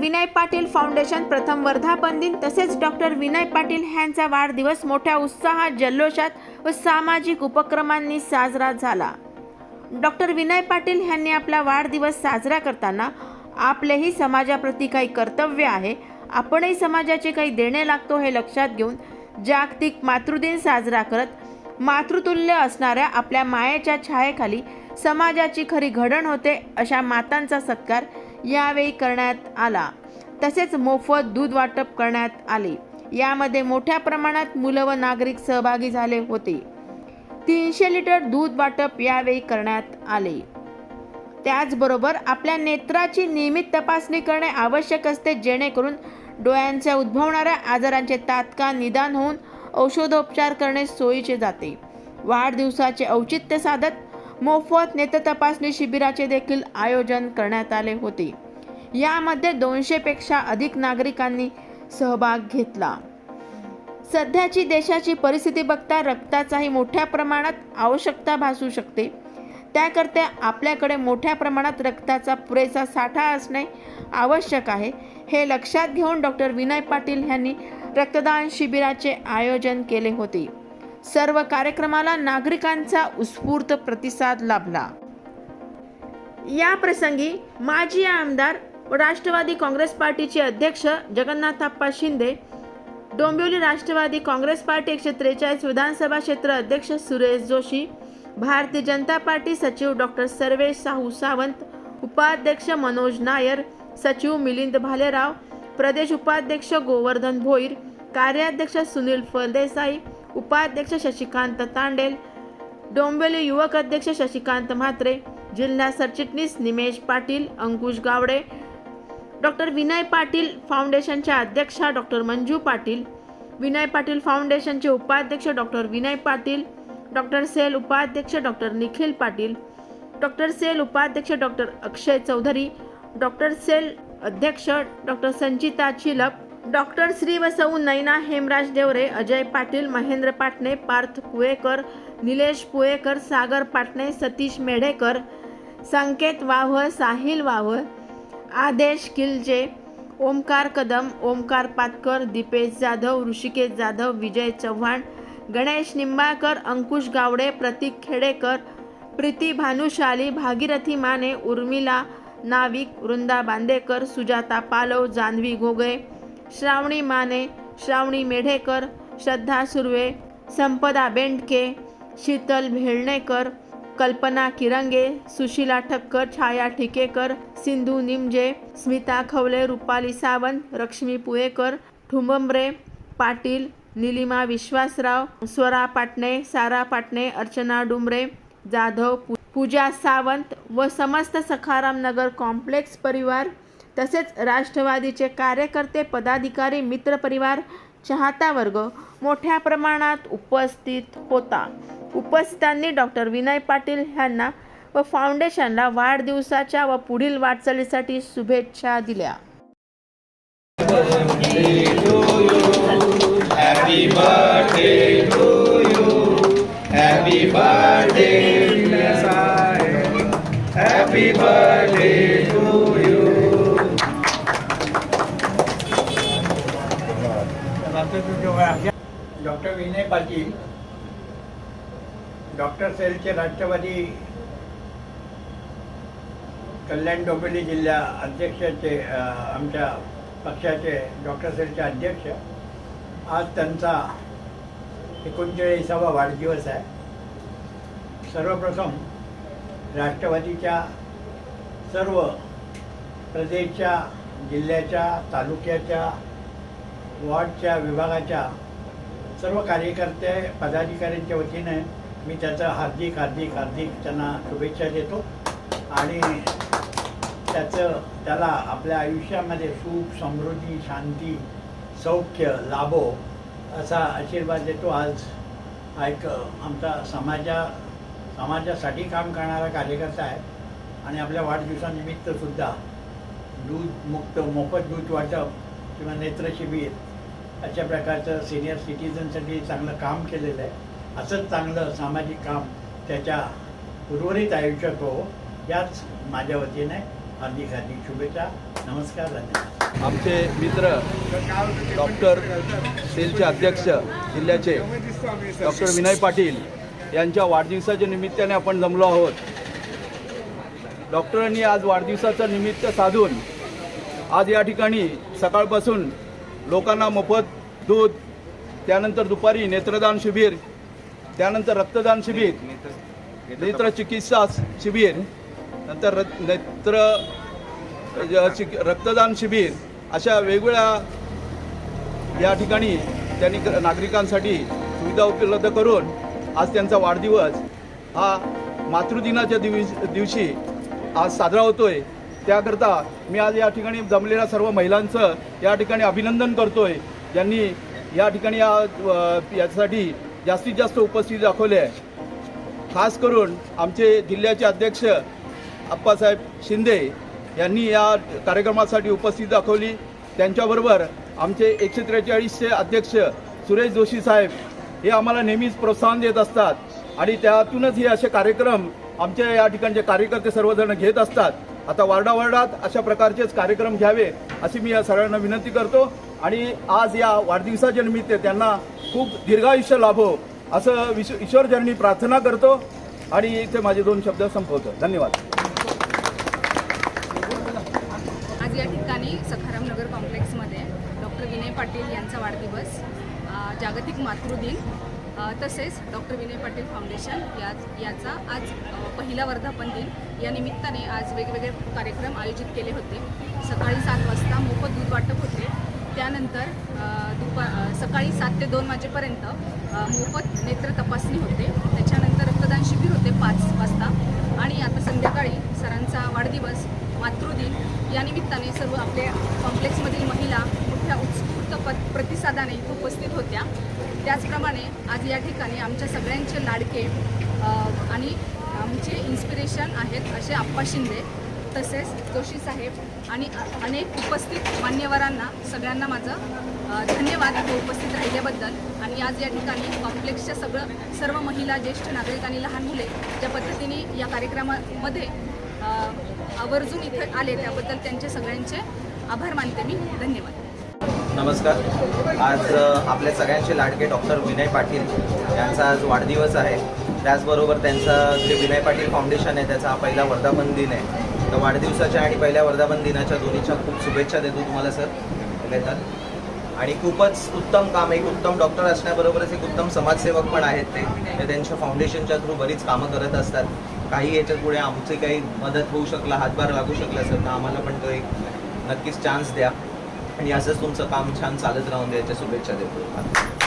Vinay Patil foundation प्रथम वर्धापन दिन तसेच डॉक्टर विनय पाटील ह्यांचा वाढदिवस मोठ्या उत्साहात जल्लोषात व सामाजिक उपक्रमांनी साजरा झाला. डॉक्टर विनय पाटील ह्यांनी आपला वाढदिवस साजरा करताना आपलेही समाजाप्रती काही कर्तव्य आहे आपणही समाजाचे काही देणे लागतो हे लक्षात घेऊन जागतिक मातृदिन साजरा करत मातृतुल्य असणाऱ्या आपल्या मायेच्या छायेखाली समाजाची खरी घडण होते अशा मातांचा सत्कार यावेळी करण्यात आला. तसेच मोफत दूध वाटप करण्यात आले. यामध्ये मोठ्या प्रमाणात मुलं व नागरिक सहभागी झाले होते. तीनशे लिटर दूध वाटप यावेळी करण्यात आले. त्याचबरोबर आपल्या नेत्राची नियमित तपासणी करणे आवश्यक असते जेणेकरून डोळ्यांच्या उद्भवणाऱ्या आजारांचे तात्काळ निदान होऊन औषधोपचार करणे सोयीचे जाते. वाढदिवसाचे औचित्य साधत मोफत नेत्र तपासणी शिबिराचे देखील आयोजन करण्यात आले होते. यामध्ये दोनशेपेक्षा अधिक नागरिकांनी सहभाग घेतला. सध्याची देशाची परिस्थिती बघता रक्ताचाही मोठ्या प्रमाणात आवश्यकता भासू शकते. त्याकरता आपल्याकडे मोठ्या प्रमाणात रक्ताचा पुरेसा साठा असणे आवश्यक आहे. हे लक्षात घेऊन डॉक्टर विनय पाटील यांनी रक्तदान शिबिराचे आयोजन केले होते. सर्व कार्यक्रमाला नागरिकांचा उत्स्फूर्त प्रतिसाद लाभला. या प्रसंगी माजी आमदार व राष्ट्रवादी काँग्रेस पार्टीचे अध्यक्ष जगन्नाथाप्पा शिंदे डोंबिवली राष्ट्रवादी काँग्रेस पार्टी एकशे त्रेचाळीस विधानसभा क्षेत्र अध्यक्ष सुरेश जोशी भारतीय जनता पार्टी सचिव डॉक्टर सर्वेश साहू सावंत उपाध्यक्ष मनोज नायर सचिव मिलिंद भालेराव प्रदेश उपाध्यक्ष गोवर्धन भोईर कार्याध्यक्ष सुनील फळदेसाई उपाध्यक्ष शशिकांत तांडेल डोंबिवली युवक अध्यक्ष शशिकांत म्हात्रे जिल्हा सरचिटणीस निमेश पाटील अंकुश गावडे डॉक्टर विनय पाटील फाउंडेशनच्या अध्यक्षा डॉक्टर मंजू पाटील विनय पाटील फाउंडेशनचे उपाध्यक्ष doctor Vinay Patil doctor cell उपाध्यक्ष doctor Nikhil Patil doctor cell उपाध्यक्ष doctor Akshay Chaudhari doctor cell अध्यक्ष डॉक्टर संचिता चिलप डॉक्टर श्री वसऊ नैना हेमराज देवरे अजय पाटील महेंद्र पाटणे पार्थ पुळेकर निलेश पुळेकर सागर पाटणे सतीश मेढेकर संकेत वाह साहिल वाव्ह आदेश किलजे ओमकार कदम ओमकार पातकर दीपेश जाधव ऋषिकेश जाधव विजय चव्हाण गणेश निंबाळकर अंकुश गावडे प्रतीक खेडेकर प्रीती भानुशाली भागीरथी माने उर्मिला नाविक वृंदा बांदेकर सुजाता पालव जान्हवी घोगळे श्रावणी माने श्रावणी मेढेकर श्रद्धा सुर्वे संपदा बेंडके शीतल भेळणेकर कल्पना किरंगे सुशीला ठक्कर छाया ठिकेकर सिंधू निमजे स्मिता खवले रुपाली सावंत लक्ष्मी पुळेकर ठुंबंबरे पाटील निलिमा विश्वासराव स्वरा पाटणे सारा पाटणे अर्चना डुमरे जाधव पूजा सावंत व समस्त सखाराम नगर कॉम्प्लेक्स परिवार तसेच राष्ट्रवादीचे कार्यकर्ते पदाधिकारी मित्रपरिवार चाहता वर्ग मोठ्या प्रमाणात उपस्थित होता. उपस्थितांनी डॉक्टर विनय पाटील यांना व फाउंडेशनला वाढदिवसाच्या व पुढील वाटचालीसाठी शुभेच्छा दिल्या. Happy birthday to you. Happy birthday. Happy birthday. Vinay Patil doctor सेलचे राष्ट्रवादी कल्याण डोंबिवली जिल्हा अध्यक्षाचे आमच्या पक्षाचे डॉक्टर सेलचे अध्यक्ष. आज त्यांचा एकोणचाळीसावा वाढदिवस आहे. सर्वप्रथम राष्ट्रवादीच्या सर्व प्रदेशच्या जिल्ह्याच्या तालुक्याच्या वॉर्डच्या विभागाच्या सर्व कार्यकर्ते पदाधिकाऱ्यांच्या वतीने मी त्याचं हार्दिक हार्दिक हार्दिक त्यांना शुभेच्छा देतो. आणि त्याचं त्याला आपल्या आयुष्यामध्ये सुख समृद्धी शांती सौख्य लाभो असा आशीर्वाद देतो. आज हा एक आमचा समाजा समाजासाठी काम करणारा कार्यकर्ता आहे. आणि आपल्या वाढदिवसानिमित्तसुद्धा दूध मुक्त मोफत दूध वाटप किंवा नेत्रशिबीर अशा प्रकारचं सिनियर सिटीजनसाठी चांगलं काम केलेलं आहे. असंच चांगलं सामाजिक काम त्याच्या उर्वरित आयुष्यात हो याच माझ्या वतीने हार्दिक हार्दिक शुभेच्छा. नमस्कार धन्यवाद. आमचे मित्र डॉक्टर सेलचे अध्यक्ष जिल्ह्याचे डॉक्टर विनय पाटील यांच्या वाढदिवसाच्या निमित्ताने आपण जमलो आहोत. डॉक्टरांनी आज वाढदिवसाचं निमित्त साधून आज या ठिकाणी सकाळपासून लोकांना मोफत दूध त्यानंतर दुपारी नेत्रदान शिबिर त्यानंतर रक्तदान शिबिर नेत्र चिकित्सा शिबिर नंतर रत- नेत्र रक्तदान शिबिर अशा वेगवेगळ्या या ठिकाणी त्यांनी नागरिकांसाठी सुविधा उपलब्ध करून आज त्यांचा वाढदिवस हा मातृदिनाच्या दिवस दिवशी आज साजरा होतोय. त्याकरता मी आज या ठिकाणी जमलेल्या सर्व महिलांचं या ठिकाणी अभिनंदन करतोय. ज्यांनी या ठिकाणी या यासाठी जास्तीत जास्त उपस्थिती दाखवली आहे. खास करून आमचे जिल्ह्याचे अध्यक्ष अप्पासाहेब शिंदे यांनी या कार्यक्रमासाठी उपस्थिती दाखवली. त्यांच्याबरोबर आमचे एकशे त्रेचाळीसचे अध्यक्ष सुरेश जोशी साहेब हे आम्हाला नेहमीच प्रोत्साहन देत असतात आणि त्यातूनच हे असे कार्यक्रम आमच्या या ठिकाणचे कार्यकर्ते सर्वजण घेत असतात. आता वार्डावार्डात अशा प्रकारचेच कार्यक्रम घ्यावे अशी मी या सगळ्यांना विनंती करतो. आणि आज या वाढदिवसाच्या निमित्त त्यांना खूप दीर्घायुष्य लाभो असं विश ईश्वरचरणी प्रार्थना करतो. आणि इथे माझे दोन शब्द संपवतो. धन्यवाद. आज या ठिकाणी सखाराम नगर कॉम्प्लेक्समध्ये डॉक्टर विनय पाटील यांचा वाढदिवस जागतिक मातृदिन. तसेच डॉक्टर विनय पाटील फाउंडेशन या याचा आज पहिला वर्धापन दिन. या निमित्ताने आज वेगवेगळे कार्यक्रम आयोजित केले होते. सकाळी सात वाजता मोफत दूध वाटप होते. त्यानंतर दुपार दुपा सकाळी सात ते दोन वाजेपर्यंत मोफत नेत्र तपासणी होते. त्याच्यानंतर रक्तदान शिबिर होते पाच वाजता. आणि आता संध्याकाळी सरांचा वाढदिवस मातृदिन. या निमित्ताने सर्व आपल्या कॉम्प्लेक्समधील महिला मोठ्या उत्स्फूर्त सदाने प्रतिसादाने उपस्थित होत्या. त्याचप्रमाणे आज या ठिकाणी आमच्या सगळ्यांचे लाडके आणि आमचे इन्स्पिरेशन आहेत असे आप्पा शिंदे तसेच जोशी साहेब आणि अनेक उपस्थित मान्यवरांना सगळ्यांना माझं धन्यवाद इथे उपस्थित राहिल्याबद्दल. आणि आज या ठिकाणी कॉम्प्लेक्सच्या सगळं सर्व महिला ज्येष्ठ नागरिक आणि लहान मुले ज्या पद्धतीने या कार्यक्रमामध्ये आवर्जून इथे आले त्याबद्दल त्यांचे सगळ्यांचे आभार मानते मी. धन्यवाद. नमस्कार. आज आपल्या सगळ्यांचे लाडके डॉक्टर विनय पाटील यांचा आज वाढदिवस आहे. त्याचबरोबर त्यांचा जे विनय पाटील फाउंडेशन आहे त्याचा हा पहिला वर्धापन दिन आहे. तर वाढदिवसाच्या आणि पहिल्या वर्धापन दिनाच्या दोन्हीच्या खूप शुभेच्छा देतो तुम्हाला सर. पहिले आणि खूपच उत्तम काम एक उत्तम डॉक्टर असण्याबरोबरच एक उत्तम समाजसेवक पण आहेत ते. ते त्यांच्या फाउंडेशनच्या थ्रू बरीच कामं करत असतात. काही याच्यात पुढे आमची काही मदत होऊ शकला हातभार लागू शकला सर. तर आम्हाला पण तो एक नक्कीच चान्स द्या. आणि असंच तुमचं काम छान चालत राहून द्यायच्या शुभेच्छा देतो.